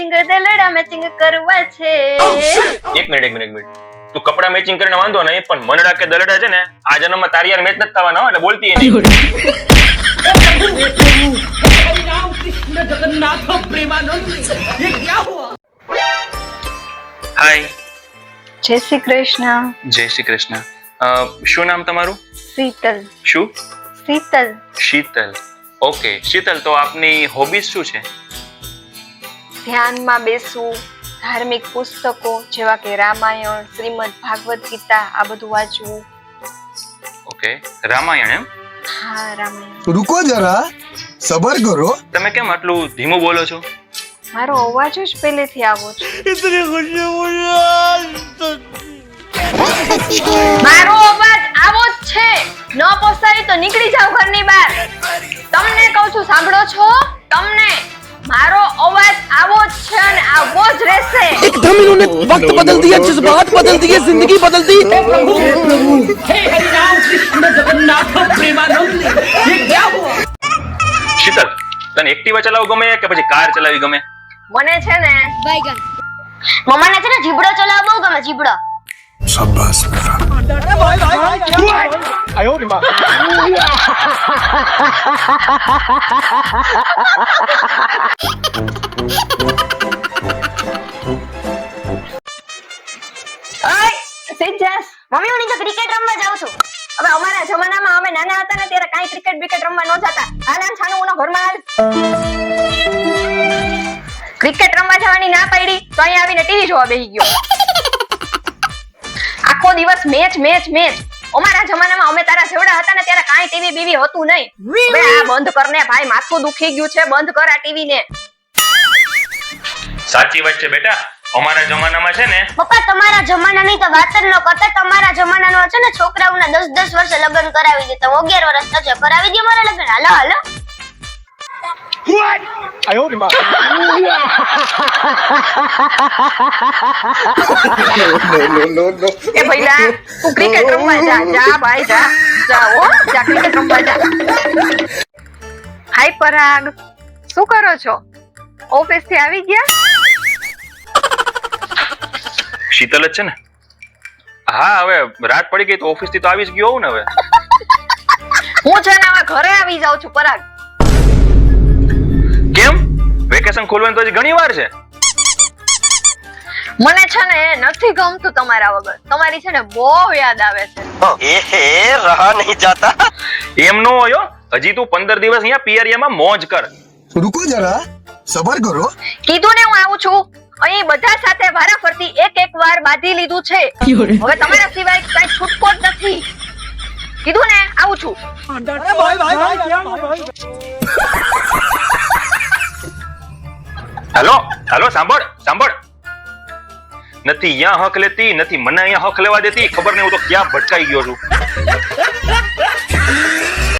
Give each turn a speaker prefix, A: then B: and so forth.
A: Matching દલડા matching કરવા છે
B: એક મિનિટ એક મિનિટ એક મિનિટ તું કપડા મેચિંગ કરીને વાંધો નહીં પણ મનડા કે દલડા છે ને આ જન્મમાં તારી યાર મેચ નથી થવાના હો, એટલે બોલતી ય નહીં
C: राम कृष्ण जगन्नाथ प्रेमानंद ये क्या हुआ
B: હાય
A: જય શ્રી કૃષ્ણ
B: જય શ્રી કૃષ્ણ અ, શું નામ તમારું
A: શીતલ
B: શું
A: શીતલ
B: શીતલ ઓકે શીતલ તો આપની હોબીઝ શું છે
A: ધ્યાનમાં બેસવું ધાર્મિક પુસ્તકો જેવા કે રામાયણ શ્રીમદ ભાગવત ગીતા આ બધું વાંચવું.
B: ઓકે રામાયણ એમ?
A: હા રામાયણ.
D: રૂકો જરા સબર કરો.
B: તમે કેમ આટલું ધીમું બોલો છો?
A: મારો અવાજ જ પહેલેથી આવો છે. મારો અવાજ આવો જ છે. ન પોસાય તો નીકળી જાવ ઘરની બહાર. તમને કહું છું સાંભળો છો? તમને મારો અવાજ છે અને આવો જ રહેશે
E: एकदम इन्होंने वक्त बदल दिया जज्बात बदल दिए जिंदगी बदल दी
C: हे हरि राम कृष्ण जगन्नाथ प्रेमानंद ये क्या हुआ
B: શીતલ તને એક્ટિવા ચલાવવું ગમે કે પછી કાર ચલાવવી ગમે
A: મને છે ને
F: મમ્માને છે ને જીબડો ચલાવવો બહુ ગમે જીબડો
D: शाबाश बेटा
A: ઓય સિજાસ
F: મમ્મી હું નીચે ક્રિકેટ રમવા જાઉં છું.
A: હવે અમારા જમાનામાં અમે નાના હતા ને ત્યારે કાઈ ક્રિકેટ બ્રિકેટ રમવા ન જતા. આના છાનું ઉનો ઘરમાં હાલ. ક્રિકેટ રમવા જવાની ના પાડી તો અહીંયા આવીને ટીવી જોવા બેસી ગયો. આખો દિવસ મેચ મેચ મેચ અમારા જમાનામાં અમે તારા જેવડા હતા ને ત્યારે કાઈ ટીવી બીવી હતું નહીં. હવે આ બંધ કર ને ભાઈ માથું દુખી ગયું છે બંધ કર આ ટીવી ને.
B: સાચી વાત છે બેટા. અમારા જમાનામાં છે ને
F: પપ્પા તમારા જમાનાની તો વાત જ ન કરતા તમારા જમાનાનો છે ને છોકરાઓના 10 10 વર્ષે લગ્ન કરાવી દેતા અગિયાર વર્ષ થશે. કરાવી દે મારા લગ્ન. હાલો હાલો.
A: એ ભઈલા તું ક્રિકેટ રમવા જા. જા ભાઈ જા. જા હો. જા ક્રિકેટ રમવા જા. હાય પરાગ. શું કરો છો? ઓફિસથી આવી ગયા?
B: શીતલ જ છે ને? હા હવે રાત પડી ગઈ તો ઓફિસથી તો આવી ગયો હોઉં ને હવે.
A: હું છે ને હવે ઘરે આવી જાઉં છું પરાગ.
B: કેમ? વેકેશન ખોલવાની તો હજી ઘણી વાર છે.
A: મને છે ને નથી ગમતું તમારા વગર. તમારી છે ને બહુ યાદ આવે છે.
E: એ રહા નહીં જાતા.
B: એમ નો હોય હજી તું પંદર દિવસ અહીંયા પિયરિયામાં મોજ કર.
D: રૂકો જરા. સબર કરો.
A: કીધું ને હું આવું છું. અહીં બધા સાથે વારા ફરતી એક એક વાર બાંધી લીધું છે. હવે તમારા સિવાય કઈ છૂટકો જ નથી. કીધું ને આવું છું.
B: હેલો હેલો સાંભળ સાંભળ. નથી અહીંયા હક લેતી નથી મને અહીંયા હક લેવા દેતી ખબર નહીં હું તો ક્યાં ભટકાઈ ગયો છું.